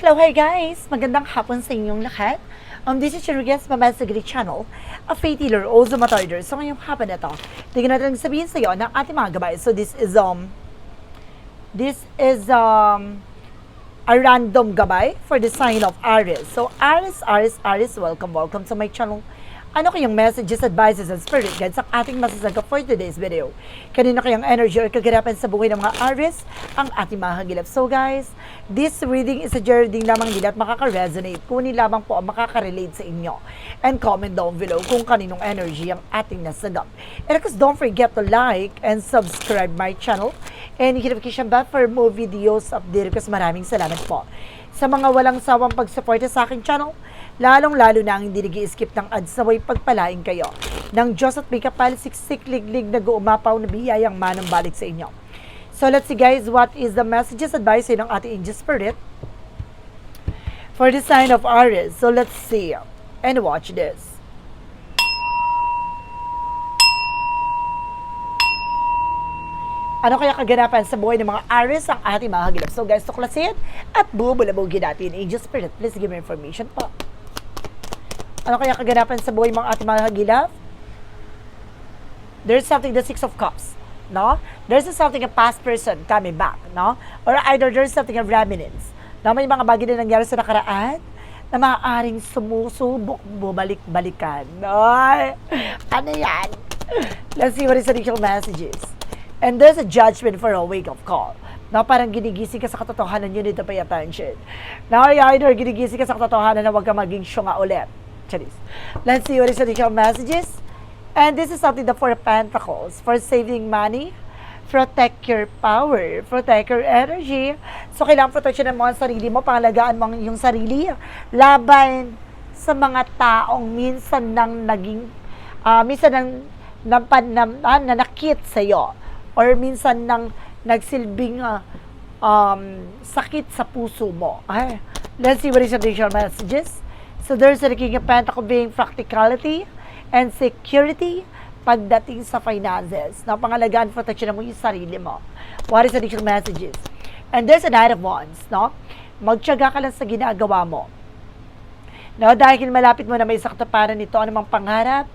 Hello, hi guys! Magandang hapon sa inyong lahat. Um, this is your guest, Mama Sagri Channel, a faith healer, also matarder. So ngayong hapon na to, tingnan natin sabihin sa iyo ng ating mga gabay. So this is, um, this is, um, a random gabay for the sign of Aries. So Aries, Aries, Aries, welcome, welcome to my channel. Ano kayong messages, advices, and spirit guides ang ating masasaga for today's video? Kanino kayang energy or kaganapan sa buhay ng mga Aries ang ating mga hagilap? So guys, this reading is a journey lamang nila at makaka-resonate. Kunin lamang po ang makaka-relate sa inyo. And comment down below kung kaninong energy ang ating nasagap. And of course, don't forget to like and subscribe my channel and hit notification bell for more videos update kasi maraming salamat po sa mga walang sawang pagsuporta sa aking channel, lalong-lalo na ang hindi nag-skip ng ads na way pagpalain kayo ng Diyos at may kapalisiksik liglig na guumapaw na biyayang manang balik sa inyo. So let's see guys, what is the messages advice ng ating angel spirit for the sign of Aries. So let's see and watch this. Ano kaya kaganapan sa buhay ng mga Aries ang ating mga hagilap? So guys, tuklasin at bubulabugin natin. Angel Spirit, please give me information po. Ano kaya kaganapan sa buhay mga ating mga hagilap? There's something, the Six of Cups, no? There's something, a past person coming back, no? Or either there's something, a remnants, na may mga bagay na nangyari sa nakaraan na maaaring sumusubok bumalik-balikan. Ay, ano yan? Let's see what is the messages. And there's a judgment for a wake-up call. Na parang ginigising ka sa katotohanan, you need to pay attention. Now, either ginigising ka sa katotohanan na huwag ka maging syunga ulit. Charis. Let's see what is initial messages. And this is something Four of Pentacles for saving money, protect your power, protect your energy. So, kailangan protection mo ang sarili mo, pangalagaan mo ang iyong sarili. Laban sa mga taong minsan nang naging, ah, minsan nang napan, na, ah, nanakit sa'yo or minsan nang nagsilbing ah, um, sakit sa puso mo. Ay, let's see what is additional messages. So there's of Pentacles being practicality and security pagdating sa finances. Na pangalagaan, protection mo yung sarili mo. What is the additional messages? And there's a Knight of Wands, no? Magtiyaga ka lang sa ginagawa mo. No, dahil malapit mo na may saktaparan nito, anumang pangarap,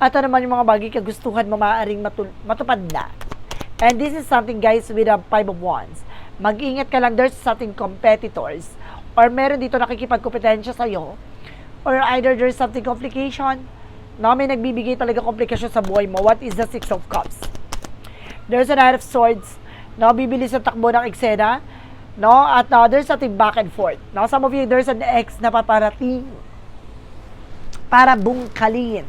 at ano man yung mga bagay kagustuhan mo maaaring matul- matupad na. And this is something guys with a five of wands. Mag-ingat ka lang, there's something competitors or meron dito nakikipagkompetensya sa'yo or either there's something complication na may nagbibigay talaga komplikasyon sa buhay mo. What is the Six of Cups? There's a Knight of Swords no, bibilis ang takbo ng eksena no, at uh, there's something back and forth. No, some of you, there's an ex na paparating para bungkalin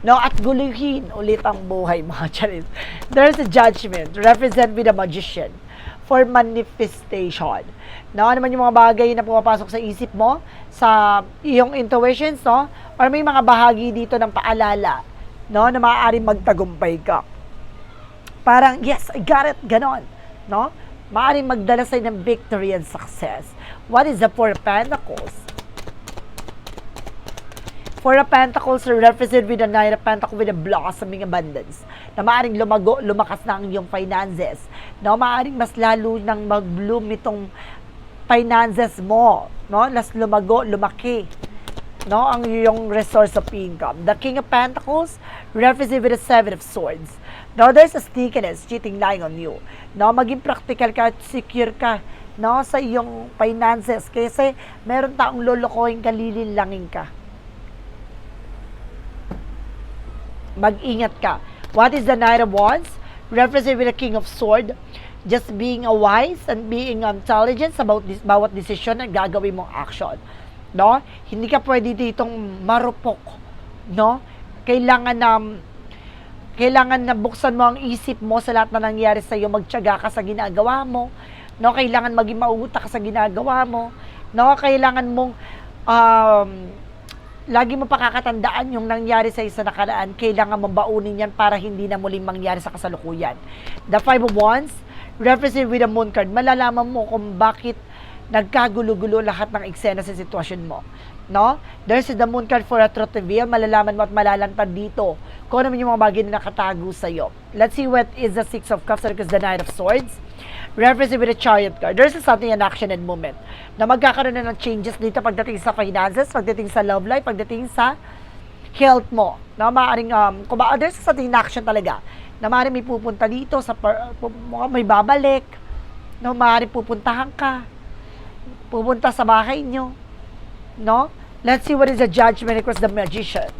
no, at guluhin ulit ang buhay mga charis. There's a judgment, represent with a magician for manifestation. No, ano man yung mga bagay na pumapasok sa isip mo, sa iyong intuitions, no? Or may mga bahagi dito ng paalala, no, na maaaring magtagumpay ka. Parang, yes, I got it, ganon, no? Maaaring magdala sa'yo ng victory and success. What is the Four Pentacles? Four of Pentacles are represented with a Nine of Pentacles with a blossoming abundance. Na maaaring lumago, lumakas na ang iyong finances. No, maaaring mas lalo nang mag-bloom itong finances mo. No, las lumago, lumaki. No, ang iyong resource of income. The King of Pentacles represented with a Seven of Swords. No, there's a sneakiness cheating lying on you. No, maging practical ka at secure ka no, sa iyong finances. Kasi meron taong lolokohin ka, lililangin ka. Mag-ingat ka. What is the Knight of Wands? Represented with the King of Sword. Just being a wise and being intelligent about this, bawat desisyon na gagawin mong action. No? Hindi ka pwede ditong marupok. No? Kailangan na kailangan na buksan mo ang isip mo sa lahat na nangyari sa iyo, magtiyaga ka sa ginagawa mo. No, kailangan maging mautak ka sa ginagawa mo. No, kailangan mong um, lagi mo pakakatandaan yung nangyari sa isa nakaraan, kailangan mong baunin yan para hindi na muling mangyari sa kasalukuyan. The Five of Wands, represent with the Moon card, malalaman mo kung bakit nagkagulo-gulo lahat ng eksena sa sitwasyon mo. No? There's the Moon card for a truth reveal, malalaman mo at malalantad dito kung ano yung mga bagay na nakatago sa iyo. Let's see what is the Six of Cups is the Knight of Swords. Referencing with a chariot card, there's something in action and movement na magkakaroon na ng changes dito pagdating sa finances, pagdating sa love life, pagdating sa health mo. Na maaaring, um, kung ba, there's something in action talaga na maaaring may pupunta dito, sa par, may babalik, no, maaaring pupuntahan ka, pupunta sa bahay nyo, no? Let's see what is the judgment across the magician.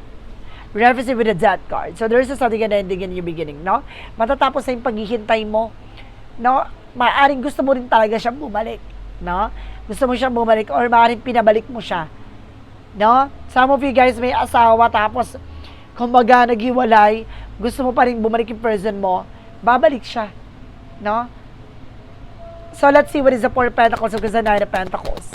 Referencing with the death card. So there's a something and ending in your beginning, no? Matatapos na yung paghihintay mo, no? Maaring gusto mo rin talaga siyang bumalik, no? Gusto mo siyang bumalik or maaring pinabalik mo siya, no? Some of you guys may asawa tapos kumbaga naghiwalay, gusto mo pa rin bumalik yung person mo, babalik siya, no? So let's see what is the Four Pentacles because the Nine of Pentacles.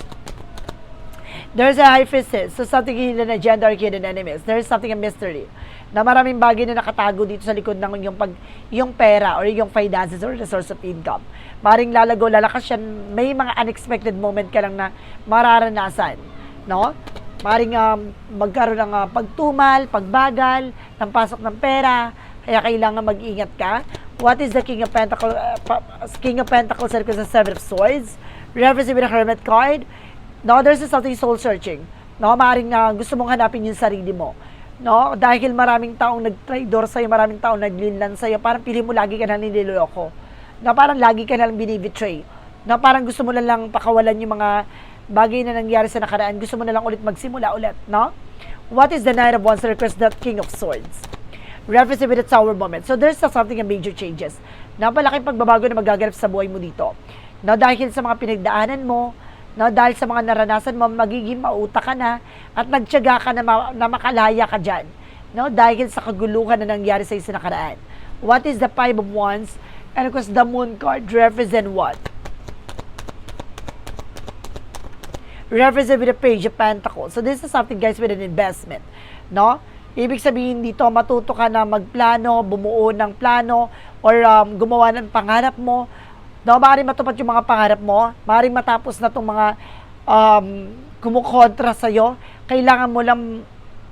There's a high priestess, so something hidden agenda or hidden enemies. There's something a mystery na maraming bagay na nakatago dito sa likod ng yung pag yung pera or yung finances or the source of income. Maring lalago, lalakas yan, may mga unexpected moment ka lang na mararanasan, no? Maring um, magkaroon ng uh, pagtumal, pagbagal, ng pasok ng pera, kaya kailangan mag-ingat ka. What is the King of Pentacles? Uh, King of Pentacles and the Seven of Swords? Reference with the Hermit card. No, there's something soul searching. No, maaaring na gusto mong hanapin yung sarili mo. No, dahil maraming taong nag-traitor sa'yo, maraming taong naglinlan sa'yo, parang pili mo lagi ka na niloloko. Na parang lagi ka na lang binibetray. Na parang gusto mo na lang pakawalan yung mga bagay na nangyari sa nakaraan. Gusto mo na lang ulit magsimula ulit, no? What is the Knight of Wands that requires the King of Swords? Reference with the Tower moment. So there's something a major changes. Napalaking pagbabago na magaganap sa buhay mo dito. No, dahil sa mga pinagdaanan mo, no, dahil sa mga naranasan mo, magiging mauta ka na at nagtyaga ka na, ma- na makalaya ka dyan. No, dahil sa kaguluhan na nangyari sa isa nakaraan. What is the Five of Wands? And of course, the Moon card represent what? Represent with the Page of Pentacles. So this is something guys with an investment. No? Ibig sabihin dito, matuto ka na magplano, bumuo ng plano, or um, gumawa ng pangarap mo. No, maaaring matupad yung mga pangarap mo. Maaaring matapos na itong mga um, kumukontra sa'yo. Kailangan mo lang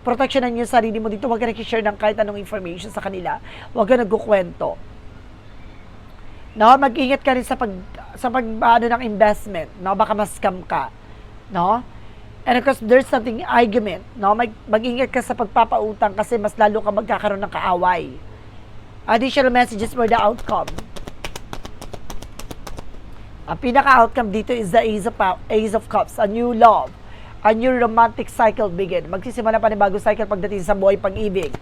proteksyonan yung sarili mo dito. Huwag ka nag-share ng kahit anong information sa kanila. Huwag ka nagkukwento. No, mag-ingat ka rin sa pag sa pag ano ng investment, no? Baka ma-scam ka, no? And of course, there's something argument, no? Mag, mag-ingat ka sa pagpapautang kasi mas lalo ka magkakaroon ng kaaway. Additional messages for the outcome. Ang pinaka-outcome dito is the Ace of, Ace of Cups, a new love, a new romantic cycle begin. Magsisimula pa ng bagong cycle pagdating sa buhay pag-ibig.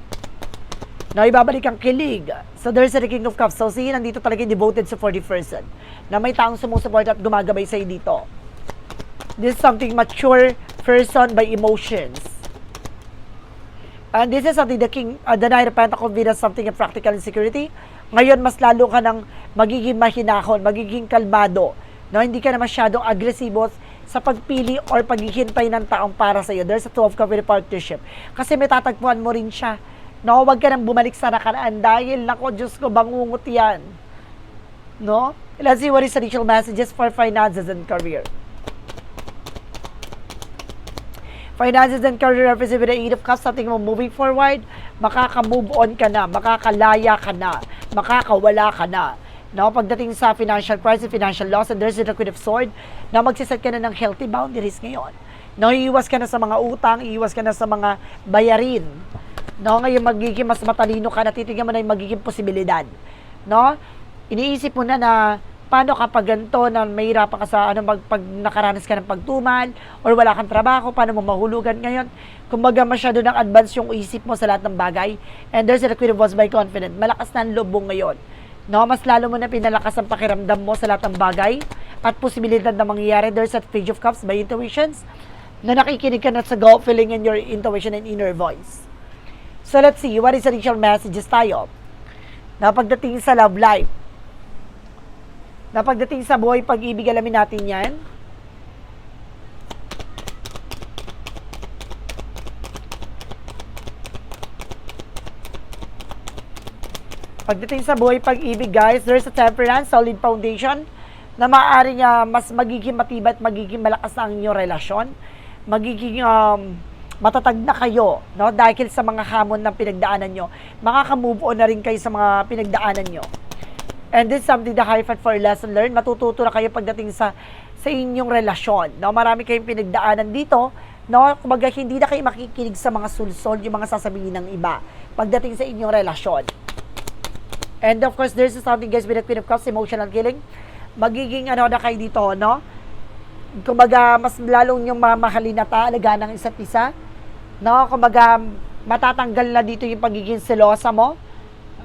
No, ibabalik ang kilig. So there's a King of Cups. So si nandito talaga yung devoted sa 40 person na may taong sumusuport at gumagabay sa'yo dito. This is something mature person by emotions. And this is something the King, uh, the Knight of Pentacles something of practical insecurity. Ngayon, mas lalo ka ng magiging mahinahon, magiging kalmado. No, hindi ka na masyadong agresibo sa pagpili or paghihintay ng taong para sa iyo. There's a two of cup with a partnership. Kasi may tatagpuan mo rin siya. No, wag ka nang bumalik sa nakaraan dahil, nako, Diyos ko, bangungot yan. No? Let's see what is additional messages for finances and career. Finances and career represent with the Eight of Cups, something mo moving forward, makaka-move on ka na, makakalaya ka na, makakawala ka na. No, pagdating sa financial crisis, financial loss, and there's the Queen of Sword, na magsiset ka na ng healthy boundaries ngayon. No, iiwas ka na sa mga utang, iiwas ka na sa mga bayarin. No, ngayon magiging mas matalino ka, natitignan mo na yung magiging posibilidad. No, iniisip mo na na paano kapag ganito na mahirapan ka sa ano mag, pag nakaranas ka ng pagtumal or wala kang trabaho, paano mo mahulugan ngayon? Kumbaga masyado ng advance yung isip mo sa lahat ng bagay. And there's a of Wands by confident. Malakas na ang loob ngayon. No, mas lalo mo na pinalakas ang pakiramdam mo sa lahat ng bagay at posibilidad na mangyayari. There's a Page of Cups by intuitions na nakikinig ka na sa gut feeling and your intuition and inner voice. So let's see, what is the initial messages tayo? Na pagdating sa love life, na pagdating sa buhay pag-ibig, alamin natin yan. Pagdating sa buhay pag-ibig, guys, there's a temperance, solid foundation, na maaaring uh, mas magiging matibay at magiging malakas ang inyong relasyon. Magiging um, matatag na kayo, no? Dahil sa mga hamon ng pinagdaanan nyo. Makaka-move on na rin kayo sa mga pinagdaanan nyo. And this is something the hyphen for lesson learned. Matututo na kayo pagdating sa sa inyong relasyon. No, marami kayong pinagdaanan dito. No, kumbaga hindi na kayo makikinig sa mga sulsol, yung mga sasabihin ng iba pagdating sa inyong relasyon. And of course, there's something guys with the Queen of Cups, emotional killing. Magiging ano na kayo dito, no? Kumbaga, mas lalong yung mamahalin na taalaga ng isa't isa. No? Kumbaga, matatanggal na dito yung pagiging selosa mo.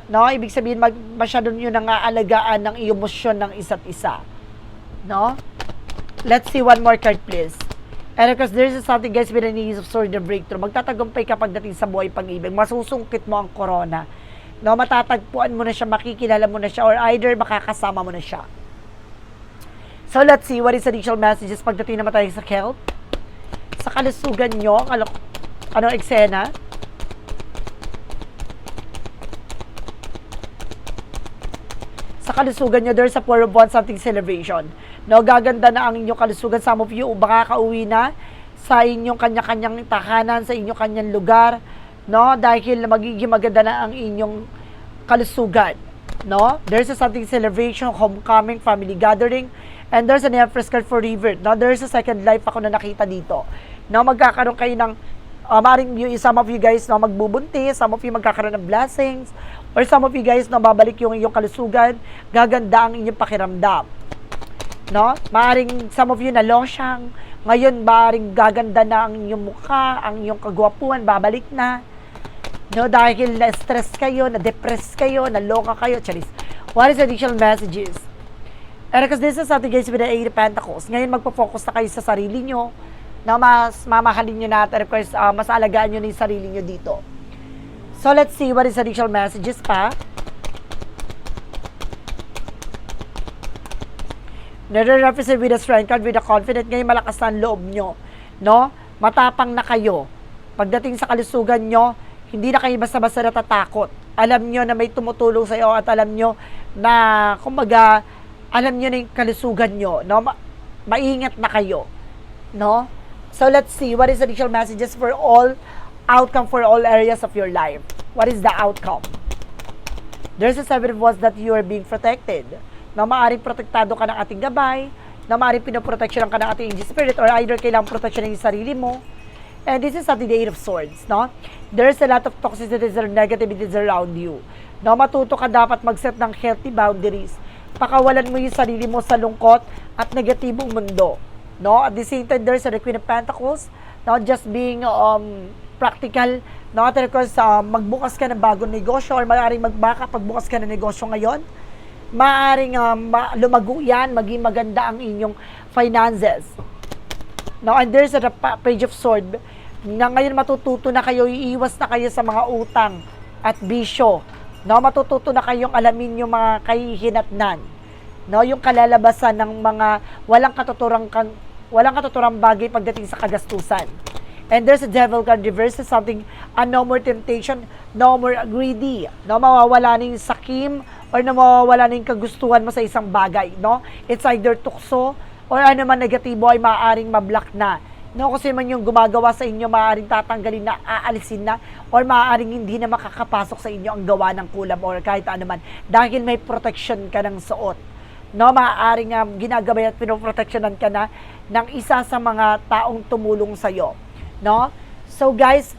No? Ibig sabihin, mag, masyado nyo nang aalagaan ng emosyon ng isa't isa. No? Let's see one more card, please. And of course, there's something guys with an ease of sword and breakthrough. Magtatagumpay ka pagdating sa buhay pag-ibig. Masusungkit mo ang corona. No, matatagpuan mo na siya, makikilala mo na siya, or either makakasama mo na siya. So let's see what is additional messages pagdating naman tayo sa health. Sa kalusugan nyo, ano, ano eksena? Sa kalusugan nyo, there's a four of wands, something celebration. No, gaganda na ang inyong kalusugan. Some of you, baka kauwi na sa inyong kanya-kanyang tahanan, sa inyong kanyang lugar. No, dahil magiging maganda na ang inyong kalusugan. No, there's a something celebration, homecoming, family gathering, and there's an card for river. No, there's a second life ako na nakita dito. No, magkakaroon kayo ng uh, maring you, some of you guys na magbubuntis, some of you magkakaroon ng blessings, or some of you guys na babalik yung inyong kalusugan, gaganda ang inyong pakiramdam. No? Maaring some of you na losyang, ngayon maaring gaganda na ang inyong mukha, ang inyong kagwapuan, babalik na. No, dahil na-stress kayo, na-depress kayo, na-loka kayo, charis. What is additional messages? And because this is guys with the Eight Pentacles, ngayon magpo-focus na kayo sa sarili nyo, na mas mamahalin nyo na at of course, uh, mas alagaan nyo na yung sarili nyo dito. So let's see what is additional messages pa. Nare-represent with a strength card, with a confident, ngayon malakas na ang loob nyo. No? Matapang na kayo. Pagdating sa kalusugan nyo, hindi na kayo basta-basta natatakot. Alam nyo na may tumutulong sa iyo at alam nyo na, kumbaga, alam nyo na yung kalusugan nyo. No? Ma- maingat na kayo. No? So let's see, what is additional messages for all outcome for all areas of your life? What is the outcome? There's a seven of that you are being protected. Na maaaring protektado ka ng ating gabay, na maaaring pinoproteksyon ka ng ating spirit, or either kailangang protection ng sarili mo. And this is at the eight of swords, no? There's a lot of toxicities or negativities around you. No, matuto ka dapat mag-set ng healthy boundaries. Pakawalan mo yung sarili mo sa lungkot at negatibong mundo. No? At the same time, there's a Queen of Pentacles, not just being um, practical, no? At of course, uh, magbukas ka ng bagong negosyo or maaaring magbaka pagbukas ka ng negosyo ngayon. Maaaring um, ma- lumago yan, maging maganda ang inyong finances. No, and there's a pa- page of sword na ngayon matututo na kayo, iiwas na kayo sa mga utang at bisyo. No, matututo na kayong alamin yung mga kahihinatnan. No, yung kalalabasan ng mga walang katuturang walang katuturang bagay pagdating sa kagastusan. And there's a devil card reverse something, a no more temptation, no more greedy. No, mawawala na yung sakim or na mawawala na yung kagustuhan mo sa isang bagay. No? It's either tukso or ano man negatibo ay maaaring mablock na. No, kasi man yung gumagawa sa inyo, maaaring tatanggalin na, aalisin na, or maaaring hindi na makakapasok sa inyo ang gawa ng kulam or kahit ano man. Dahil may protection ka ng suot. No, maaaring um, ginagabay at pinoproteksyonan ka na ng isa sa mga taong tumulong sa'yo. No? So guys,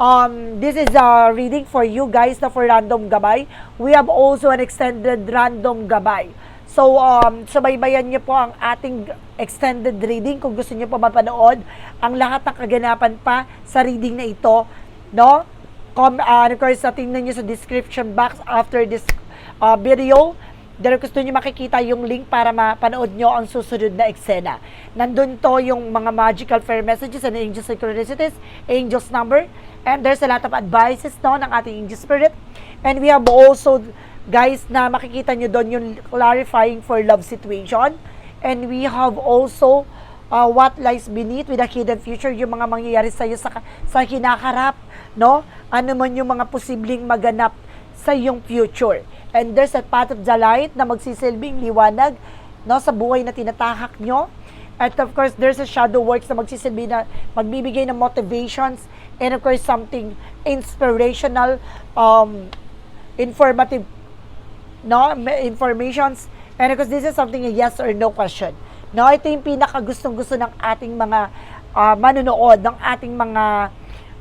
um, this is a reading for you guys na for random gabay. We have also an extended random gabay. So, um, subaybayan niyo po ang ating extended reading kung gusto niyo po mapanood ang lahat ng kaganapan pa sa reading na ito, no? Com uh, of course, tingnan niyo sa description box after this uh, video. Dahil gusto niyo makikita yung link para mapanood niyo ang susunod na eksena. Nandun to yung mga magical fair messages and angel synchronicities, angel's number, and there's a lot of advices no, ng ating angel spirit. And we have also guys, na makikita nyo doon yung clarifying for love situation. And we have also uh, what lies beneath with a hidden future, yung mga mangyayari sa iyo sa, sa hinaharap, no? Ano man yung mga posibleng maganap sa iyong future. And there's a path of the light na magsisilbing liwanag no, sa buhay na tinatahak nyo. At of course, there's a shadow works na magsisilbi na magbibigay ng motivations and of course, something inspirational, um, informative no, informations, and because this is something a yes or no question. No, ito yung pinaka gustong gusto ng ating mga ah, manonood, ng ating mga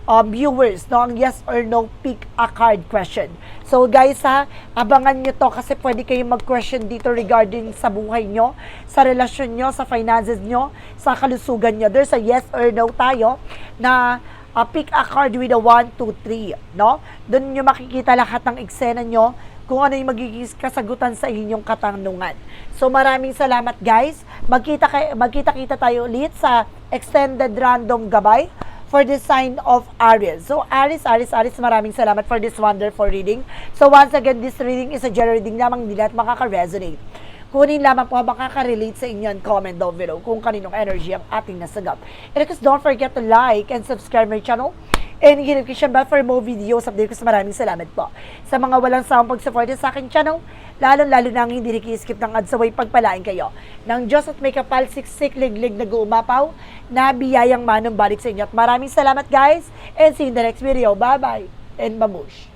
um, viewers, no? Ang yes or no pick a card question. So guys ha, abangan nyo to kasi pwede kayong mag-question dito regarding sa buhay nyo, sa relasyon nyo, sa finances nyo, sa kalusugan nyo. There's a yes or no tayo na uh, pick a card with a 1, 2, 3, no? Doon nyo makikita lahat ng eksena nyo kung ano yung magiging kasagutan sa inyong katanungan. So maraming salamat guys. Magkita kay magkita-kita tayo ulit sa extended random gabay for the sign of Aries. So Aries, Aries, Aries, maraming salamat for this wonderful reading. So once again, this reading is a general reading lamang nila at makaka-resonate. Kunin lamang po makaka-relate sa inyo and comment down below kung kaninong energy ang ating nasagap. And of don't forget to like and subscribe my channel and hit notification bell for more videos update ko sa maraming salamat po. Sa mga walang sawang pag-support sa aking channel, lalong-lalo na ang hindi naki-skip ng ads away pagpalain kayo. Ng Diyos at may kapal siksik liglig na guumapaw na biyayang manong balik sa inyo. At maraming salamat guys and see you in the next video. Bye-bye and babush!